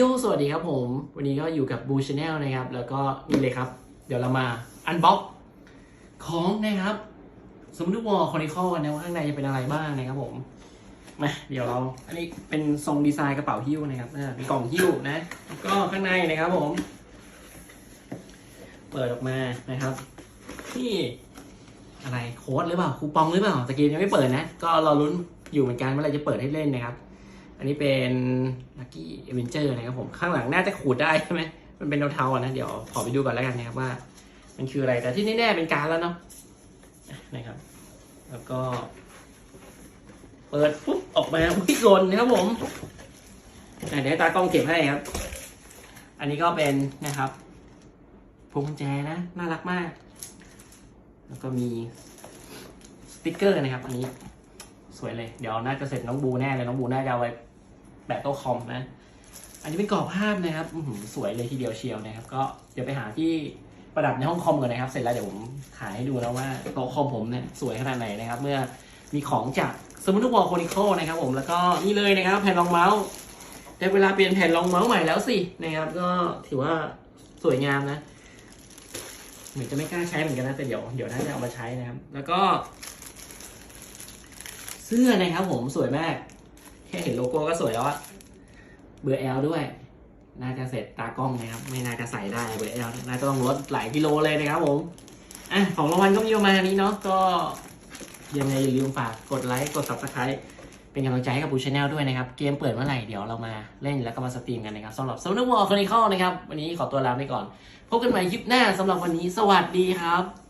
โยสวัสดีครับผม วันนี้ก็อยู่กับบูชาแนลนะครับ แล้วก็นี่เลยครับ เดี๋ยวเรามาอันบ็อกของนะครับ สมมติวอลคอนิคอลกันนะว่าข้างในจะเป็นอะไรบ้างนะครับผมมาเดี๋ยวเรา อันนี้เป็นทรงดีไซน์กระเป๋าหิ้วนะครับเป็นกล่องหิ้วนะ ก็ข้างในนะครับผม เปิดออกมานะครับนี่อะไรโค้ดหรือเปล่าคูปองหรือเปล่าตะกี้ยังไม่เปิดนะ ก็รอลุ้นอยู่เหมือนกันเมื่อไรจะเปิดให้เล่นนะครับ อันนี้เป็น Lucky Avenger นะครับผมข้างหลังน่าจะขูดได้ใช่ไหมมันเป็นเทาๆนะ เดี๋ยวขอไปดูก่อนแล้วกันนะครับว่า มันคืออะไรแต่ที่แน่ๆเป็นการแล้วเนาะนะครับ แล้วก็ เปิดปุ๊บออกมาพิกลนนะครับผมเดี๋ยวตากล้องเก็บให้ครับ อันนี้ก็เป็นนะครับพวงกุญแจนะ น่ารักมาก แล้วก็มีสติกเกอร์นะครับ อันนี้ สวยเลย เดี๋ยวน่าจะเสร็จน้องบูแน่เลย น้องบูน่าจะเอาไว้ แปะโต๊ะคอมนะ อันนี้เป็นกรอบภาพนะครับสวยเลยทีเดียวเชียวนะครับ ก็เดี๋ยวไปหาที่ประดับในห้องคอมก่อนนะครับ เสร็จแล้วเดี๋ยวผมถ่ายให้ดูนะว่าโต๊ะคอมผมเนี่ยสวยขนาดไหนนะครับ เมื่อมีของจากสมุทรวอลโคนิโคนะครับ ผมแล้วก็นี่เลยนะครับ แผ่นรองเมาส์ได้เวลาเปลี่ยนแผ่นรองเมาส์ใหม่แล้วสินะครับ ก็ถือว่าสวยงามนะเหมือนจะไม่กล้าใช้เหมือนกันนะแต่เดี๋ยวเดี๋ยวน่าจะเอามาใช้นะครับ แล้วก็ เสื้อนะครับผมสวยมาก แค่เห็นโลโก้ก็สวยแล้วอะเบอร์ L ด้วย น่าจะเสร็จตากล้องนะครับ ไม่น่าจะใส่ได้เบอร์ L น่าจะต้องลดหลายกิโลเลยนะครับผมอะของรางวัลก็มีประมาณนี้เนาะก็ยังไงอย่าลืมฝากกดไลค์กด subscribe เป็นกำลังใจให้กับบูชาแนลด้วยนะครับ เกมเปิดเมื่อไหร่เดี๋ยวเรามาเล่นแล้วก็มาสตรีมกันนะครับสำหรับ s o n น r War Chronicle นะครับ วันนี้ขอตัวลาไปก่อน พบกันใหม่คลิปหน้าสำหรับวันนี้สวัสดีครับ